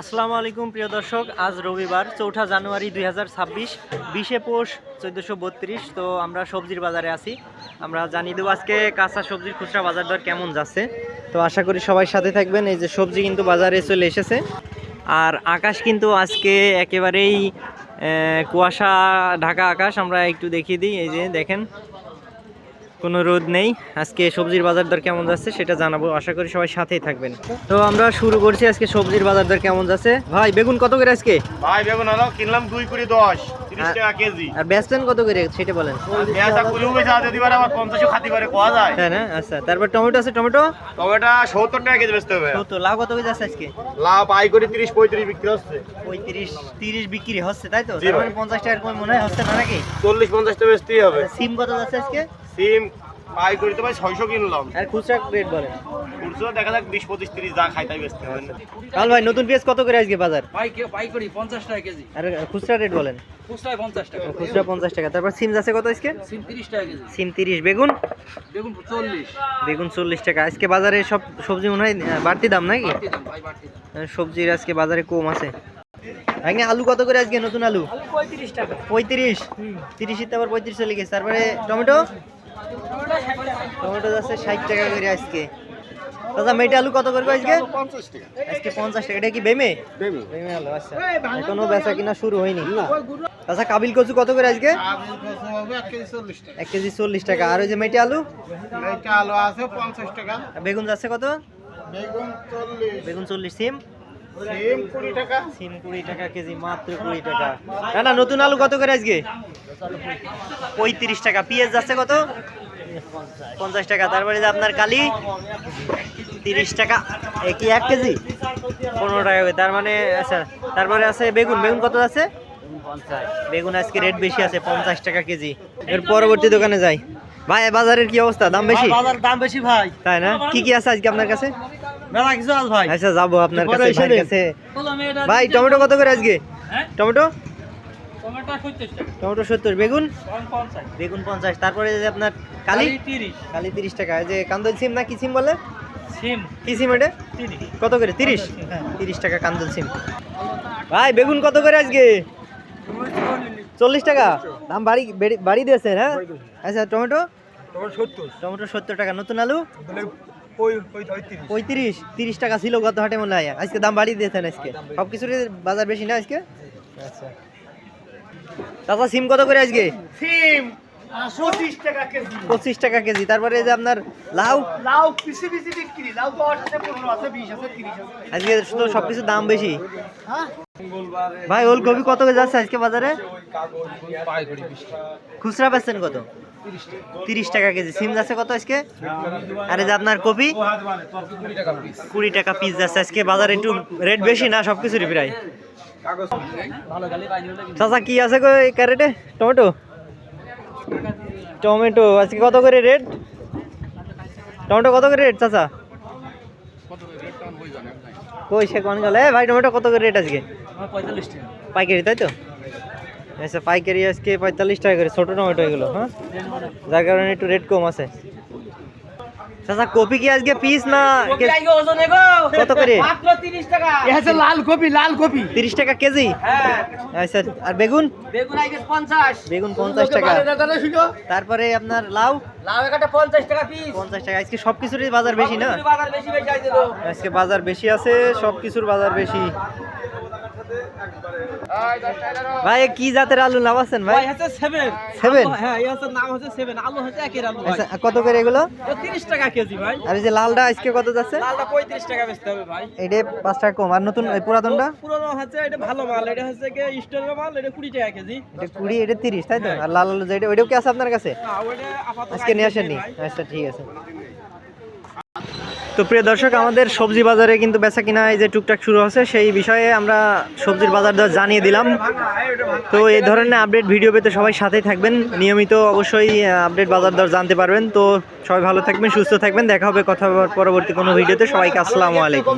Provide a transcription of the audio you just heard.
আসসালামু আলাইকুম, প্রিয় দর্শক। আজ রবিবার, চৌঠা জানুয়ারি দুই হাজার ছাব্বিশ, বিশে পৌষ চোদ্দোশো বত্রিশ। তো আমরা সবজির বাজারে আছি। আমরা জানিয়ে দেবো আজকে কাঁচা সবজির খুচরা বাজার দর কেমন যাচ্ছে। তো আশা করি সবাই সাথে থাকবেন। এই যে সবজি কিন্তু বাজারে চলে এসেছে। আর আকাশ কিন্তু আজকে একেবারেই কুয়াশা, ঢাকা আকাশ। আমরা একটু দেখিয়ে দিই। এই যে দেখেন কোনো রোদ নেই। আজকে সবজির বাজার দর কেমন যাচ্ছে সেটা জানাব। আশা করি সবাই সাথেই থাকবেন। তো আমরা শুরু করছি আজকে সবজির বাজার দর কেমন যাচ্ছে। ভাই বেগুন কত করে আজকে? ভাই বেগুন হলো কিনলাম দুই কুড়ি দশ তিরিশ টাকা কেজি। আর বেচলেন কত করে সেটা বলেন। তাই না? আচ্ছা তারপর টমেটো আছে টমেটো? টমেটা সত্তর টাকা কেজি বেচতে হবে। তো লাভ কত করে যাচ্ছে আজকে? লাভ পাই করে তিরিশ পঁয়ত্রিশ বিক্রি হচ্ছে। পঁয়ত্রিশ তিরিশ বিক্রি হচ্ছে তাই তো? মানে পঞ্চাশ টাকার কম মনে হয় হচ্ছে না নাকি? চল্লিশ পঞ্চাশটা বেচতেই হবে। সিম কত যাচ্ছে আজকে? সিম পাই করে তো ভাই ছয়শো কিনলাম। আর খুচরা রেট বলেন খুচরো দেখা যাক বিশ পঁচিশ তিরিশ যা খাই তাই বেচতে হবে কাল ভাই নতুন পেঁয়াজ কত করে আজকে বাজার? পাইকে পাইকারি পঞ্চাশ টাকা কেজি। আর খুচরা রেট বলেন। খুচরায় পঞ্চাশ টাকা। খুচরা পঞ্চাশ টাকা। তারপর সিম যাচ্ছে কত আজকে? সিম তিরিশ টাকা কেজি। সিম তিরিশ। বেগুন? বেগুন চল্লিশ। বেগুন চল্লিশ টাকা। আজকে বাজারে সব সবজি মনে হয় বাড়তি দাম নাকি? বাড়তি দাম ভাই বাড়তি দাম। সবজির আজকে বাজারে কম আছে। ভাই আলু কত করে আজকে নতুন আলু? পঁয়ত্রিশ টাকা। পঁয়ত্রিশ? তিরিশ আবার পঁয়ত্রিশ চলে গেছে। তারপরে টমেটো? টমেটো যাচ্ছে ষাট টাকা করে আজকে। দাদা মেটে আলু কত করবে আজকে? পঞ্চাশ টাকা। আজকে পঞ্চাশ টাকা। এটা কি বেমে? বেমে। আলু আচ্ছা। এখনও বেচা কিনা শুরু হয়নি। আচ্ছা কাবিল কচু কত করে আজকে? এক কেজি চল্লিশ টাকা। আর ওই যে মেটে আলু? আলু আছে পঞ্চাশ টাকা। বেগুন যাচ্ছে কত? বেগুন চল্লিশ। বেগুন চল্লিশ সিম? সিম কুড়ি টাকা। সিম কুড়ি টাকা কেজি মাত্র কুড়ি টাকা। না না নতুন আলু কত করে আজকে? পঁয়ত্রিশ টাকা। পেঁয়াজ যাচ্ছে কত? পঞ্চাশ টাকা। তারপরে যে আপনার কালি তিরিশ টাকা। এ কি এক কেজি? পনেরো টাকা করে। তার মানে আচ্ছা তারপরে আছে বেগুন। বেগুন কত আছে বেগুন আজকে রেট বেশি আছে পঞ্চাশ টাকা কেজি। এর পরবর্তী দোকানে যাই। ভাই বাজারের কি অবস্থা? দাম বেশি? বাজার দাম বেশি ভাই। তাই না? কি কি আছে আজকে আপনার কাছে? ভাই? আচ্ছা যাব আপনার কাছে ভাই টমেটো কত করে আজকে? হ্যাঁ? টমেটো? টমেটো সত্তর টাকা। টমেটো সত্তর বেগুন? বেগুন পঞ্চাশ তারপরে যে আপনার কালি? তিরিশ। কালি তিরিশ টাকা যে কান্দল সিম না কি সিম বলে? সিম। কি সিম এটা কত করে? তিরিশ? হ্যাঁ। তিরিশ টাকা কান্দল সিম। ভাই বেগুন কত করে আজকে? চল্লিশ টাকা? দাম বাড়ি বেড়ে- দিয়েছেন হ্যাঁ? আচ্ছা টমেটো? সত্তর। টমেটো সত্তর টাকা নতুন আলু। পঁয়ত্রিশ। তিরিশ টাকা ছিল গত হাটে মনে হয়। আজকে দাম বাড়িয়ে দিয়েছেন আজকে? সব কিছুর বাজার বেশি না আজকে? আচ্ছা। চাচা সিম কত করে আজকে? সিম পঁচিশ টাকা কেজি। পঁচিশ টাকা কেজি। তারপরে এই যে আপনার লাউ? লাউ পিসি পিসি বিক্রি। লাউ দশ আছে পনেরো আছে বিশ আছে তিরিশ আছে। আজকে তো সবকিছুর দাম বেশি। ভাই ওলকপি কত করে যাচ্ছে আজকে বাজারে? খুচরা পাচ্ছেন কত? তিরিশ টাকা কেজি। সিম যাচ্ছে কত আজকে? আর এই যে আপনার কপি? কুড়ি টাকা পিস যাচ্ছে আজকে বাজারে একটু রেট বেশি না সব কিছুরই প্রায়। চাচা কি আছে গো এই ক্যারেটে টমেটো? টমেটো আজকে কত করে রেট টমেটো কত করে রেট চাচা? কই সে কোন গেল? এ ভাই টমেটো কত করে রেট আজকে? পঁয়তাল্লিশ টাকা। পাইকারি তাই তো? আচ্ছা পাইকারি আজকে পঁয়তাল্লিশ টাকা করে ছোটো টমেটো এগুলো হ্যাঁ? যার কারণে একটু রেট কম আছে। চাচা কপি কি আজকে পিস না কত করে? লাল কপি লাল কপি। তিরিশ টাকা কেজি? হ্যাঁ। আচ্ছা আর বেগুন? বেগুন পঞ্চাশ। বেগুন পঞ্চাশ টাকা। তারপরে আপনার লাউ? লাউ একটা পঞ্চাশ টাকা পিস পঞ্চাশ টাকা আজকে সব কিছুরই বাজার বেশি না? বাজার বেশি বেশি আইছে তো। আজকে বাজার বেশি আছে সব কিছুর বাজার বেশি। ভাই কি জাতের আলু লাভ আছেন ভাই? ভাই হচ্ছে সেভেন Seven? হ্যাঁ এই হচ্ছে নাম হচ্ছে সেভেন আলু হচ্ছে একের আলু আচ্ছা কত করে এগুলো? তিরিশ টাকা কেজি ভাই। আর এই যে লালটা আজকে কত যাচ্ছে? লালটা পঁয়ত্রিশ টাকা বেচতে হবে ভাই। এটা পাঁচ টাকা কম। আর নতুন পুরাতনটা? পুরোনো হচ্ছে এটা ভালো মাল। এটা হচ্ছে কি স্টোরের মাল এটা কুড়ি টাকা কেজি। এটা কুড়ি এটা তিরিশ তাই তো? আর লাল আলু যেটা ওইটাও কি আছে আপনার কাছে? না ওটা আপাতত আজকে নিয়ে আসেননি? আচ্ছা ঠিক আছে। তো প্রিয় দর্শক, আমাদের সবজি বাজারে কিন্তু বেচা কিনা এই যে টুকটাক শুরু হচ্ছে, সেই বিষয়ে আমরা সবজির বাজার দর জানিয়ে দিলাম। তো এই ধরনের আপডেট ভিডিও পেতে সবাই সাথেই থাকবেন। নিয়মিত অবশ্যই আপডেট বাজার দর জানতে পারবেন। তো সবাই ভালো থাকবেন, সুস্থ থাকবেন। দেখা হবে কথা পরবর্তী কোনো ভিডিওতে। সবাইকে আসসালামু আলাইকুম।